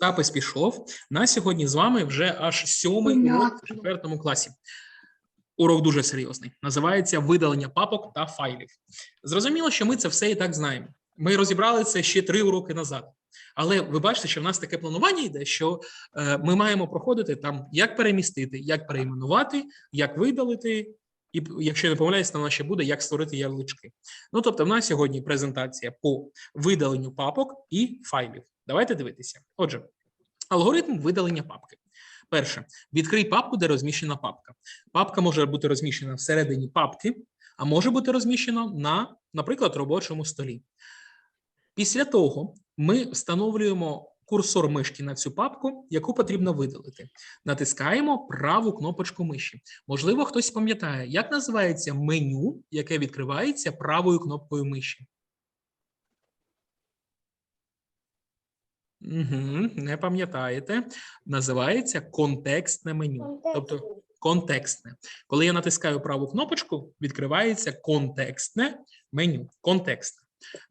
Запис пішов. На сьогодні з вами вже аж сьомий урок в четвертому класі. Урок дуже серйозний. Називається видалення папок та файлів. Зрозуміло, що ми це все і так знаємо. Ми розібрали це ще три уроки назад. Але ви бачите, що в нас таке планування йде, що е, ми маємо проходити там, як перемістити, як перейменувати, як видалити, і якщо я не помиляюсь, там ще буде як створити ярлички. Ну тобто, в нас сьогодні презентація по видаленню папок і файлів. Давайте дивитися. Отже, алгоритм видалення папки. Перше, відкрий папку, де розміщена папка. Папка може бути розміщена всередині папки, а може бути розміщена на, наприклад, робочому столі. Після того ми встановлюємо курсор мишки на цю папку, яку потрібно видалити. Натискаємо праву кнопочку миші. Можливо, хтось пам'ятає, як називається меню, яке відкривається правою кнопкою миші. Угу, не пам'ятаєте. Називається контекстне меню. Тобто контекстне. Коли я натискаю праву кнопочку, відкривається контекстне меню. Контекстне.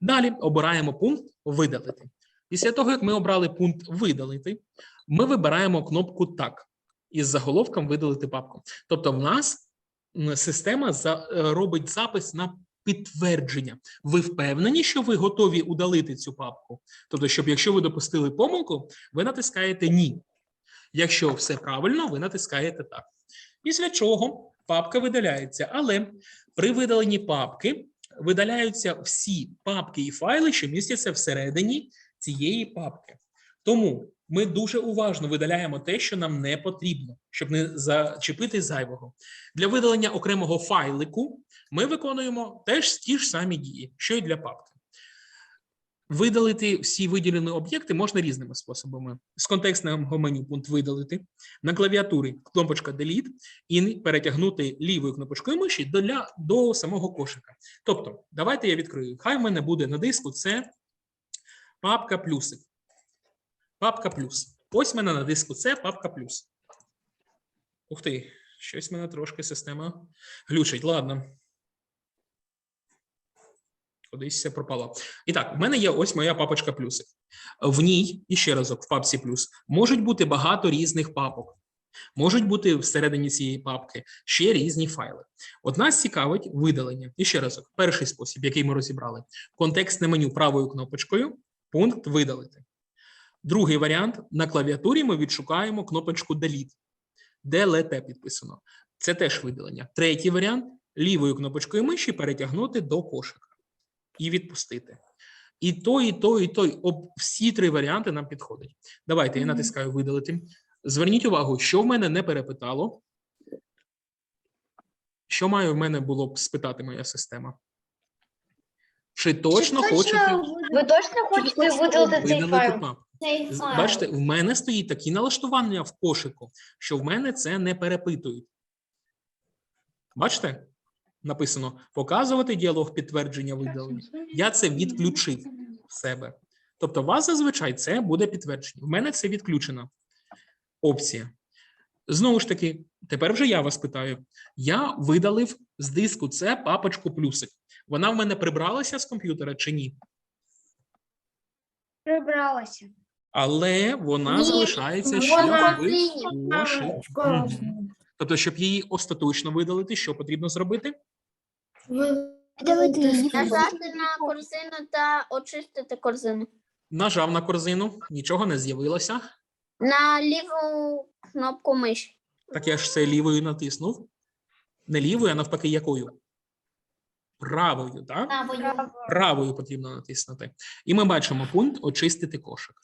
Далі обираємо пункт видалити. Після того, як ми обрали пункт видалити, ми вибираємо кнопку Так із заголовком видалити папку. Тобто, в нас система е, робить запис на підтвердження. Ви впевнені, що ви готові удалити цю папку? Тобто, щоб якщо ви допустили помилку, ви натискаєте Ні. Якщо все правильно, ви натискаєте так. Після чого папка видаляється. Але при видаленні папки видаляються всі папки і файли, що містяться всередині цієї папки. Тому ми дуже уважно видаляємо те, що нам не потрібно, щоб не зачепити зайвого. Для видалення окремого файлику ми виконуємо теж ті ж самі дії, що й для папки. Видалити всі виділені об'єкти можна різними способами. З контекстного меню пункт видалити, на клавіатурі кнопочка Delete і перетягнути лівою кнопочкою миші до, до самого кошика. Тобто, давайте я відкрию. Хай в мене буде на диску це папка плюсик. Папка плюс. Ось в мене на диску це папка плюс. Ух ти, щось в мене трошки система глючить. Ладно. Кудись це пропало. І так, в мене є ось моя папочка плюсик. В ній, і ще разок, в папці плюс, можуть бути багато різних папок. Можуть бути всередині цієї папки ще різні файли. От нас цікавить видалення. І ще разок, перший спосіб, який ми розібрали: контекстне меню правою кнопочкою, пункт видалити. Другий варіант на клавіатурі ми відшукаємо кнопочку Delete, де LT підписано. Це теж видалення. Третій варіант лівою кнопочкою миші перетягнути до кошика і відпустити. І той, і той, і той. Об всі три варіанти нам підходять. Давайте я натискаю видалити. Зверніть увагу, що в мене не перепитало. Що має в мене було б спитати моя система? Чи точно хочете Ви точно хочете видалити цей файл? Цей файл. Бачите, в мене стоїть такі налаштування в кошику, що в мене це не перепитують. Бачите? Написано показувати діалог підтвердження видалення. Я це відключив в себе. Тобто, у вас зазвичай це буде підтвердження. В мене це відключена опція. Знову ж таки, тепер вже я вас питаю. Я видалив з диску це папочку плюсик. Вона в мене прибралася з комп'ютера чи ні? Прибралася. Але вона Ні, залишається ще Вона в синя. Тобто, щоб її остаточно видалити, що потрібно зробити? Видалити її. Нажати на корзину та очистити корзину. Нажав на корзину, нічого не з'явилося. На ліву кнопку миші. Так я ж це лівою натиснув. Не лівою, а навпаки, якою? Правою, так? Правою потрібно натиснути. І ми бачимо пункт очистити кошик.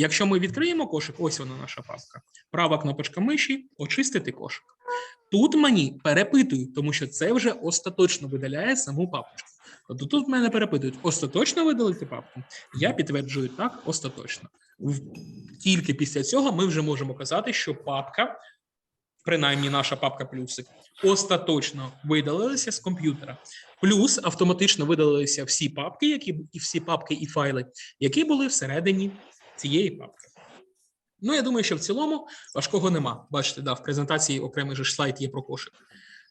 Якщо ми відкриємо кошик, ось вона наша папка. Права кнопочка миші очистити кошик. Тут мені перепитують, тому що це вже остаточно видаляє саму папочку. Тобто тут мене перепитують остаточно видалити папку. Я підтверджую так, остаточно. Тільки після цього ми вже можемо казати, що папка, принаймні наша папка плюсик, остаточно видалилася з комп'ютера. Плюс автоматично видалилися всі папки, які і всі папки і файли, які були всередині цієї папки. Ну, я думаю, що в цілому важкого нема. Бачите, да, в презентації окремий же слайд є про кошик.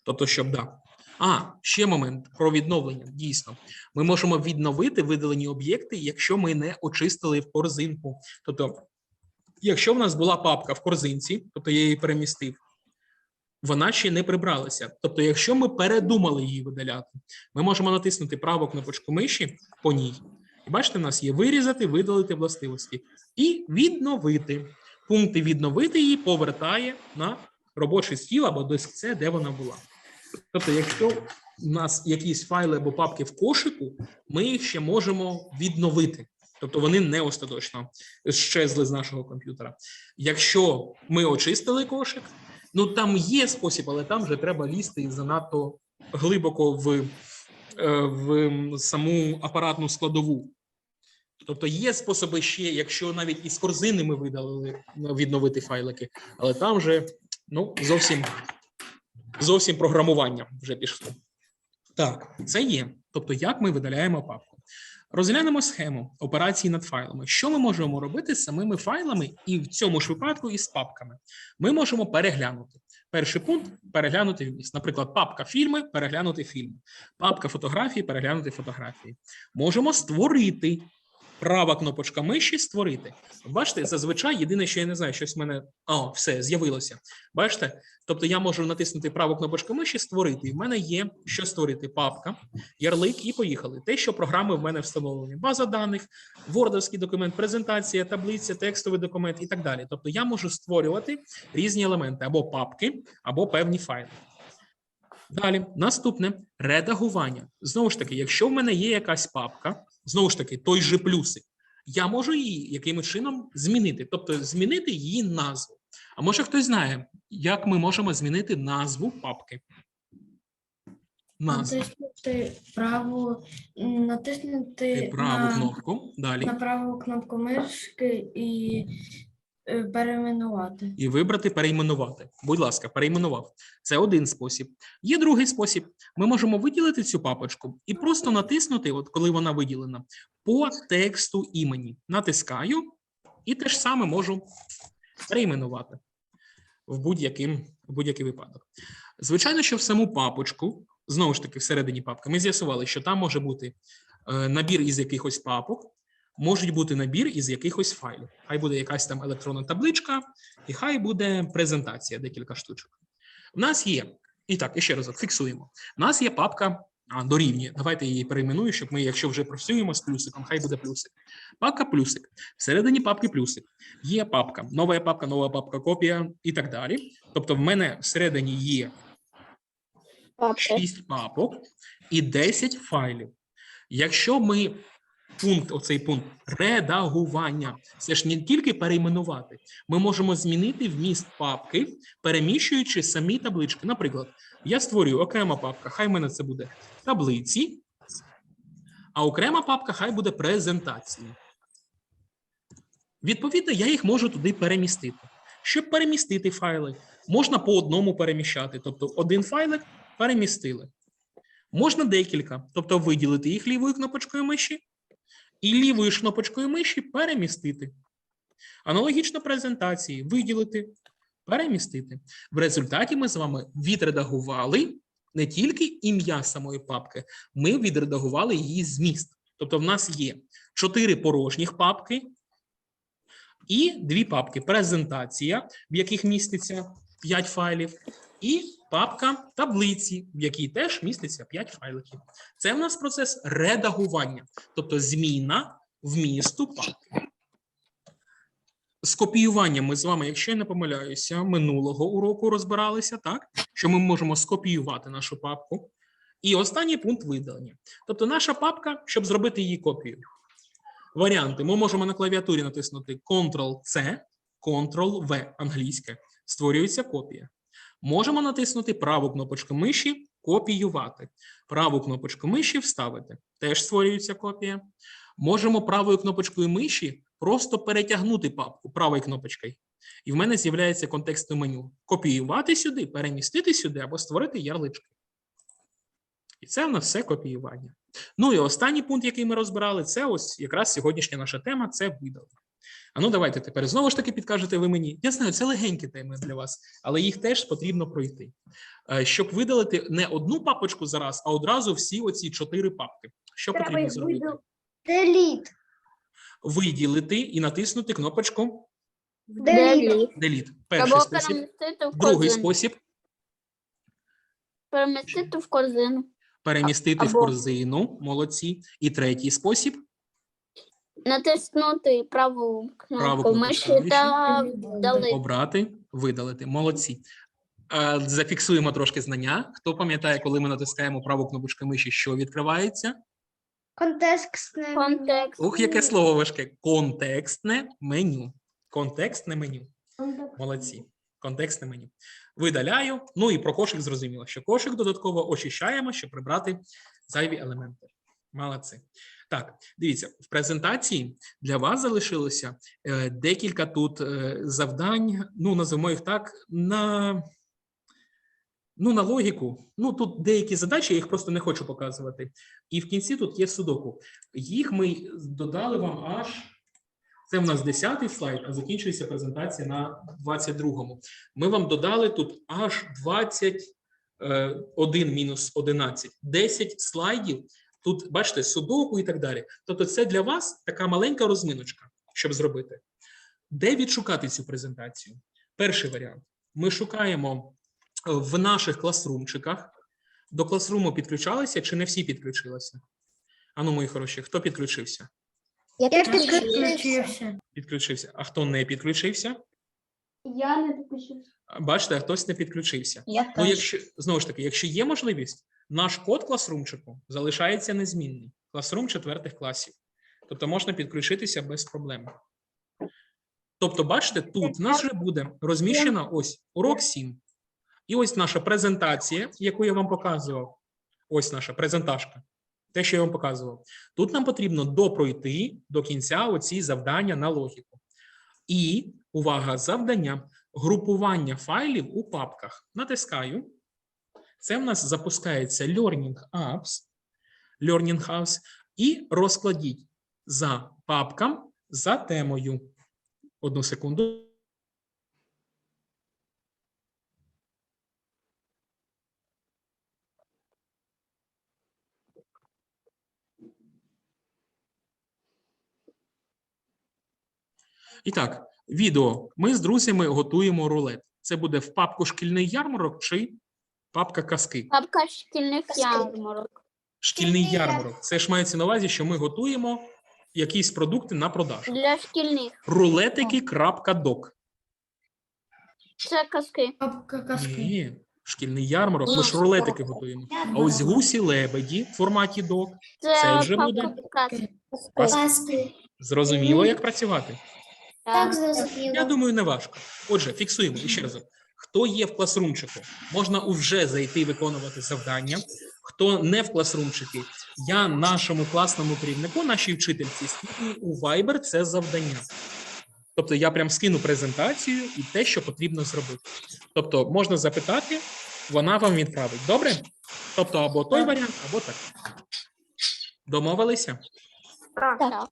Тобто, щоб да. А, ще момент про відновлення. Дійсно, ми можемо відновити видалені об'єкти, якщо ми не очистили в корзинку. Тобто, якщо в нас була папка в корзинці, тобто я її перемістив, вона ще не прибралася. Тобто, якщо ми передумали її видаляти, ми можемо натиснути праву кнопочку миші по ній. І бачите, в нас є вирізати, видалити властивості і відновити. Пункти відновити її повертає на робочий стіл або диск С, де вона була. Тобто, якщо у нас якісь файли або папки в кошику, ми їх ще можемо відновити. Тобто вони не остаточно щезли з нашого комп'ютера. Якщо ми очистили кошик, ну там є спосіб, але там вже треба лізти занадто глибоко в, е, в саму апаратну складову. Тобто є способи ще, якщо навіть із корзини ми видалили ну, відновити файлики, але там вже ну, зовсім, зовсім програмування вже пішло. Так, це є. Тобто, як ми видаляємо папку. Розглянемо схему операції над файлами. Що ми можемо робити з самими файлами, і в цьому ж випадку із папками? Ми можемо переглянути. Перший пункт переглянути вміст. Наприклад, папка фільми, переглянути фільми, папка фотографії, переглянути фотографії. Можемо створити. Права кнопочка миші створити. Бачите, зазвичай єдине, що я не знаю, щось в мене. О, все, з'явилося. Бачите? Тобто я можу натиснути праву кнопочку миші, створити. І в мене є що створити: папка, ярлик і поїхали. Те, що програми в мене встановлені: база даних, вордовський документ, презентація, таблиця, текстовий документ і так далі. Тобто я можу створювати різні елементи або папки, або певні файли. Далі, наступне редагування. Знову ж таки, якщо в мене є якась папка, знову ж таки, той же плюсик, я можу її якимось чином змінити, тобто змінити її назву. А може хтось знає, як ми можемо змінити назву папки? Назву. Натиснути праву, натиснути Праву на, кнопку. Далі. на праву кнопку мишки і перейменувати. і вибрати перейменувати. Будь ласка, перейменував. Це один спосіб. Є другий спосіб. Ми можемо виділити цю папочку і просто натиснути, от коли вона виділена, по тексту імені. Натискаю і те ж саме можу перейменувати в будь-який, будь-який випадок. Звичайно, що в саму папочку, знову ж таки, всередині папки, ми з'ясували, що там може бути е, набір із якихось папок, можуть бути набір із якихось файлів. Хай буде якась там електронна табличка, і хай буде презентація, декілька штучок. У нас є, і так, і ще разок, фіксуємо. У нас є папка а, дорівнює. Давайте її перейменую, щоб ми, якщо вже працюємо з плюсиком, хай буде плюсик. Папка плюсик. Всередині папки плюсик. Є папка, нова папка, нова папка, копія і так далі. Тобто, в мене всередині є Папки. 6 папок і 10 файлів. Якщо ми пункт, оцей пункт редагування, це ж не тільки перейменувати, ми можемо змінити вміст папки, переміщуючи самі таблички. Наприклад, я створюю окрема папка, хай в мене це буде таблиці, а окрема папка хай буде презентації. Відповідно, я їх можу туди перемістити. Щоб перемістити файли, можна по одному переміщати. Тобто один файлик перемістили. Можна декілька, тобто виділити їх лівою кнопочкою миші і лівою ж кнопочкою миші перемістити. Аналогічно презентації виділити, перемістити. В результаті ми з вами відредагували не тільки ім'я самої папки, ми відредагували її зміст. Тобто, в нас є чотири порожніх папки і дві папки: презентація, в яких міститься 5 файлів, і папка таблиці, в якій теж міститься 5 файликів. Це в нас процес редагування, тобто зміна вмісту папки. З копіюванням ми з вами, якщо я не помиляюся, минулого уроку розбиралися, так? Що ми можемо скопіювати нашу папку. І останній пункт видалення. Тобто, наша папка, щоб зробити її копію. Варіанти: ми можемо на клавіатурі натиснути Ctrl-C, Ctrl-V англійське. Створюється копія. Можемо натиснути праву кнопочку миші копіювати. Праву кнопочку миші вставити. Теж створюється копія. Можемо правою кнопочкою миші просто перетягнути папку правою кнопочкою. І в мене з'являється контекстне меню. Копіювати сюди, перемістити сюди або створити ярлички. І це в нас все копіювання. Ну і останній пункт, який ми розбирали, це ось якраз сьогоднішня наша тема це видалення. А ну давайте тепер знову ж таки підкажете ви мені. Я знаю, це легенькі теми для вас, але їх теж потрібно пройти. Е, Щоб видалити не одну папочку зараз, а одразу всі оці чотири папки. Що Треба потрібно зробити? Деліт. Виділити і натиснути кнопочку Деліт. Перший спосіб. перемістити в Другий спосіб Перемістити в корзину. перемістити в корзину. Молодці. І третій спосіб Натиснути праву Праву кнопку миші та дали. обрати, видалити. Молодці. А, Зафіксуємо трошки знання. Хто пам'ятає, коли ми натискаємо праву кнопочку миші, що відкривається? Контекстне. Контекст. Ух, яке слово важке. Контекстне меню. Контекстне меню. Молодці. Контекстне меню. Видаляю. Ну і про кошик зрозуміло, що кошик додатково очищаємо, щоб прибрати зайві елементи. Молодці. Так, дивіться, в презентації для вас залишилося е, декілька тут е, завдань, ну, називаємо їх так, на, ну, на логіку. Ну, тут деякі задачі, я їх просто не хочу показувати. І в кінці тут є судоку. Їх ми додали вам аж. Це в нас 10-й слайд, а закінчується презентація на 22-му. Ми вам додали тут аж 21 мінус 11, 10 слайдів. Тут, бачите, судоку і так далі. Тобто, це для вас така маленька розминочка, щоб зробити. Де відшукати цю презентацію? Перший варіант. Ми шукаємо е, в наших класрумчиках. До класруму підключалися чи не всі підключилися? Ану, мої хороші, хто підключився? Я Я підключився. підключився. Підключився. А хто не підключився? Я не допущусь. Бачите, а хтось не підключився. Я Ну, якщо знову ж таки, якщо є можливість, наш код класрумчику залишається незмінний. Класрум четвертих класів. Тобто можна підключитися без проблем. Тобто, бачите, тут в нас вже буде розміщено ось урок 7. І ось наша презентація, яку я вам показував. Ось наша презентажка. Те, що я вам показував. Тут нам потрібно допройти до кінця оці завдання на логіку. І увага, завдання групування файлів у папках. Натискаю. Це в нас запускається Learning Apps, Learning House, і розкладіть за папкам за темою. Одну секунду. І так, відео. Ми з друзями готуємо рулет. Це буде в папку шкільний ярмарок чи папка казки? Папка шкільних ярмарок. Шкільний Шкільний ярмарок. Це ж мається на увазі, що ми готуємо якісь продукти на продаж. Для шкільних. Рулетики.док. Це казки. Папка казки. Ні, шкільний ярмарок. Ми ж рулетики готуємо. А ось гусі лебеді в форматі док. Це, Це вже папка буде? казки. Казки. зрозуміло, як працювати? Так, Так. Я думаю, не важко. Отже, фіксуємо і ще разом. Хто є в класрумчику, можна вже зайти виконувати завдання. Хто не в класрумчику, я нашому класному керівнику, нашій вчительці, скину у Viber це завдання. Тобто я прям скину презентацію і те, що потрібно зробити. Тобто можна запитати, вона вам відправить. Добре? Тобто або той варіант, або так. Домовилися? Так.